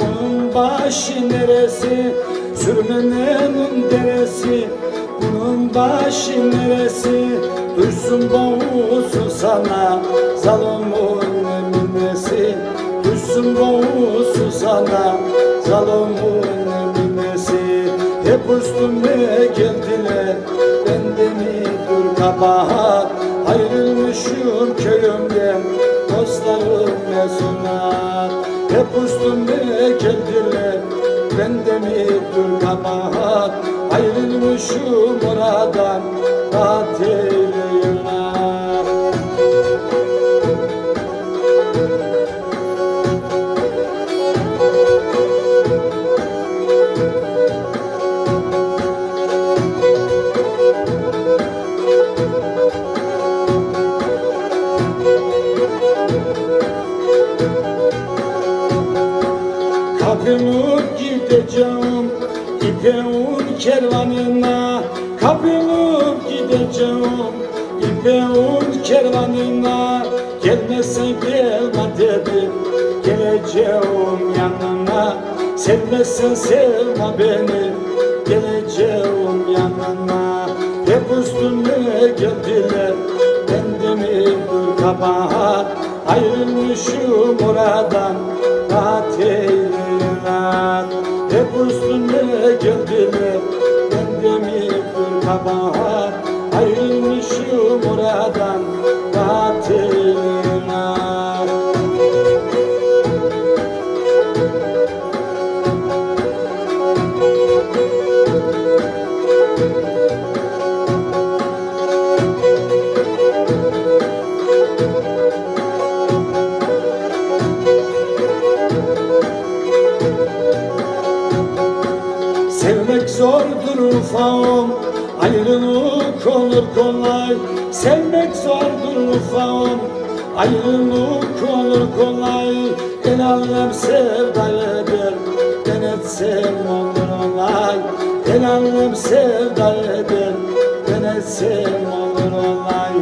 Bunun başı neresi? Sürmenenin deresi Bunun başı neresi? Duysun boğulsun sana Zalomun eminesi. Duysun boğulsun sana Zalomun eminesi. Hep üstüme geldiler Bende mi dur kabahat? Ayrılmışım köyümden Dostlarım mesunat Hep üstüme geldiler Bende mi dur kabahat? Ayrılmışım oradan. Rahat eyleyiler gideceğim. İpeğin kervanına Kapılıp gideceğim. İpeğin kervanına Gelmezsen gelme dedim. Geleceğim yanına Sevmezsen sevme beni. Geleceğim yanına Hep üstüme geldiler. Bende mi dur kabahat Ayrılmışım oradan Rahat eyleyen Sevmek zordur ufağım Ayrılık olur kolay Sevmek zordur ufağım Ayrılık olur kolay El alem sevdal eder Ben etsem olur olay El alem sevdal eder Ben etsem olur olay.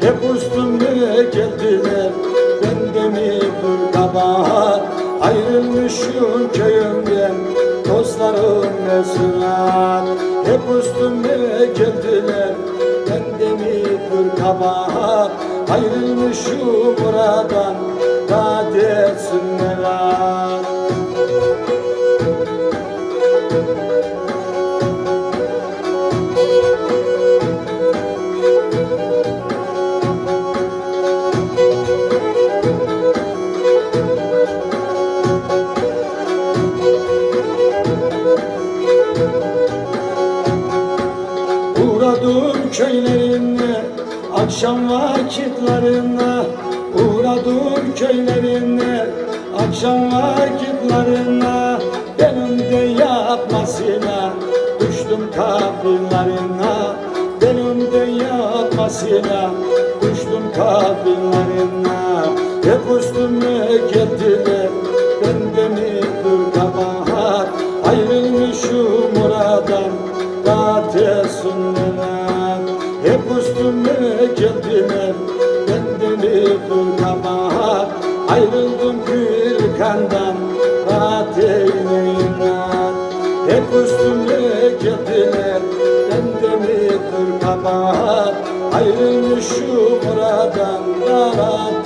Hep üstüme geldiler Bende mi dur kabahat Ayrılmışım köyümden Dostlarım mesulat Hep üstüme geldiler. Bende mi dur kabahat Ayrılmışım buradan. Rahat etsinler Köylerine Akşam vakitlerine Uğradım köylerine Akşam vakitlerine Benim de yapmasına Düştüm kabirlerine Benim de yapmasına Düştüm kabirlerine Hep üstüme geldiler Bende mi dur kabahat Ayrılmışım oradan Rahat etsinler Hep üstüme geldiler Bende mi dur kabahat Ayrıldım Gülkan'dan Rahat eyleyin Hep üstüme geldiler Bende mi dur kabahat Ayrılmışım oradan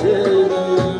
eyleyin